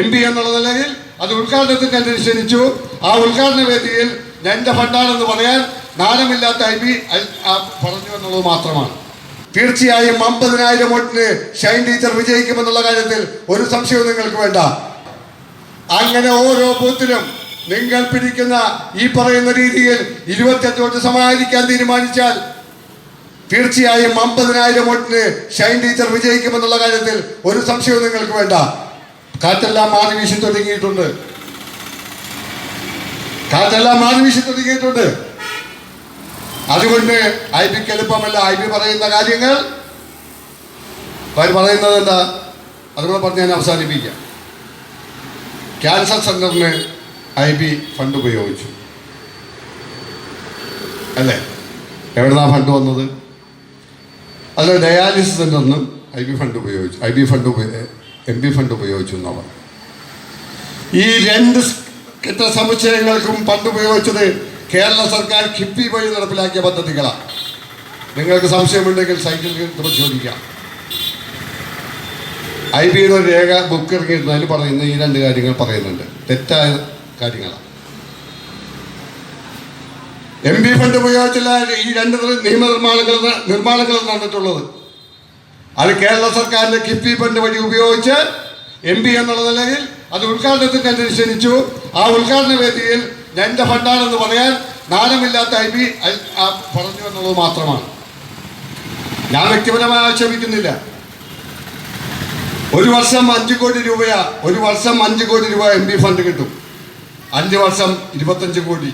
M P എന്നുള്ള നിലയിൽ അത് ഉദ്ഘാടനത്തിന് എന്നെ ക്ഷണിച്ചു ആ ഉദ്ഘാടന വേദിയിൽ എന്റെ ഫണ്ടാണെന്ന് പറയാൻ നാണമില്ലാത്ത ഐ ബി പറഞ്ഞു എന്നുള്ളത് മാത്രമാണ്. തീർച്ചയായും അമ്പതിനായിരം വോട്ടിന് ഷൈൻ ടീച്ചർ വിജയിക്കുമെന്നുള്ള കാര്യത്തിൽ ഒരു സംശയവും നിങ്ങൾക്ക് വേണ്ട. അങ്ങനെ ഓരോ ബൂത്തിലും നിങ്ങൾ പിടിക്കുന്ന ഈ പറയുന്ന രീതിയിൽ ഇരുപത്തിയഞ്ച് വോട്ട് സമാഹരിക്കാൻ തീരുമാനിച്ചാൽ തീർച്ചയായും അമ്പതിനായിരം വോട്ടിന് ഷൈൻ ടീച്ചർ വിജയിക്കുമെന്നുള്ള കാര്യത്തിൽ ഒരു സംശയവും നിങ്ങൾക്ക് വേണ്ട. കാറ്റെല്ലാം മാറി വീശി തുടങ്ങിയിട്ടുണ്ട്. കാറ്റെല്ലാം മാറി വീശി തുടങ്ങിയിട്ടുണ്ട്. അതുകൊണ്ട് ഐ പിക്ക് എളുപ്പമല്ല. ഐ പി പറയുന്ന കാര്യങ്ങൾ അവർ പറയുന്നത് എന്താ? അതുകൂടെ പറഞ്ഞ് ഞാൻ അവസാനിപ്പിക്കാം. ക്യാൻസർ സെന്ററിന് ഐ ബി ഫണ്ട് ഉപയോഗിച്ചു. അല്ലേ? എവിടുന്നാ ഫണ്ട് വന്നത്? അതിൽ ഡയാലിസിസ് സെന്ററിനും ഐ ബി ഫണ്ട് ഉപയോഗിച്ചു. I B fund M P fund ഉപയോഗിച്ചു എന്നവർ ഈ രണ്ട് കെട്ട സമുച്ചയങ്ങൾക്കും ഫണ്ട് ഉപയോഗിച്ചത് കേരള സർക്കാർ കിഫ്ബി വഴി നടപ്പിലാക്കിയ പദ്ധതികളാണ്. നിങ്ങൾക്ക് സംശയമുണ്ടെങ്കിൽ സൈറ്റിൽ പരിശോധിക്കാം. ഐ ബിയുടെ ഒരു രേഖ ബുക്ക് ഇറങ്ങിയിരുന്നതിൽ പറയുന്ന ഈ രണ്ട് കാര്യങ്ങൾ പറയുന്നുണ്ട്. തെറ്റായ കാര്യങ്ങളാണ്. എം പി ഫണ്ട് ഉപയോഗിച്ചുള്ള ഈ രണ്ട് നിർ- നിയമനിർമ്മാണങ്ങൾ നിർമ്മാണങ്ങൾ നടന്നിട്ടുള്ളത്. അത് കേരള സർക്കാരിന്റെ കിഫ്ബി ഫണ്ട് വഴി ഉപയോഗിച്ച് എം പി എന്നുള്ള നിലയിൽ അത് ഉദ്ഘാടനത്തിന് അനുസരിച്ചു ആ ഉദ്ഘാടന വേദിയിൽ എന്റെ ഫണ്ടാണെന്ന് പറയാൻ നാണമില്ലാത്ത ഐ ബി പറഞ്ഞു എന്നുള്ളത് മാത്രമാണ്. ഞാൻ വ്യക്തിപരമായി ആക്ഷേപിക്കുന്നില്ല. ഒരു വർഷം അഞ്ച് കോടി രൂപയാ ഒരു വർഷം അഞ്ച് കോടി രൂപ എം പി ഫണ്ട് കിട്ടും. അഞ്ച് വർഷം ഇരുപത്തഞ്ച് കോടി.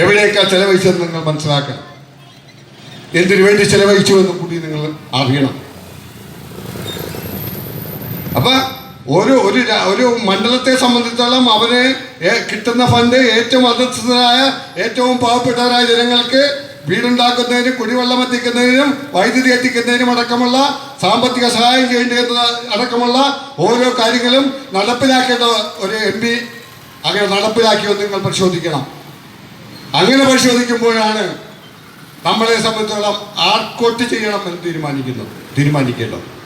എവിടെയൊക്കെ ചെലവഴിച്ചെന്ന് നിങ്ങൾ മനസ്സിലാക്കണം. എന്തിനു വേണ്ടി ചെലവഴിച്ചു എന്ന് കൂടി നിങ്ങൾ അറിയണം. അപ്പൊ ഒരു ഒരു ഒരു മണ്ഡലത്തെ സംബന്ധിച്ചോളം അവന് കിട്ടുന്ന ഫണ്ട് ഏറ്റവും അധസ്ഥരായ ഏറ്റവും പാവപ്പെട്ടവരായ ജനങ്ങൾക്ക് വീടുണ്ടാക്കുന്നതിനും കുടിവെള്ളം എത്തിക്കുന്നതിനും വൈദ്യുതി എത്തിക്കുന്നതിനും അടക്കമുള്ള സാമ്പത്തിക സഹായം ചെയ്യേണ്ടത് അടക്കമുള്ള ഓരോ കാര്യങ്ങളും നടപ്പിലാക്കേണ്ട ഒരു എം പി അങ്ങനെ നടപ്പിലാക്കിയോ നിങ്ങൾ പരിശോധിക്കണം. അങ്ങനെ പരിശോധിക്കുമ്പോഴാണ് നമ്മളെ സംബന്ധിച്ചോളം ആർക്കോട്ട് ചെയ്യണം എന്ന് തീരുമാനിക്കുന്നു തീരുമാനിക്കേണ്ടത്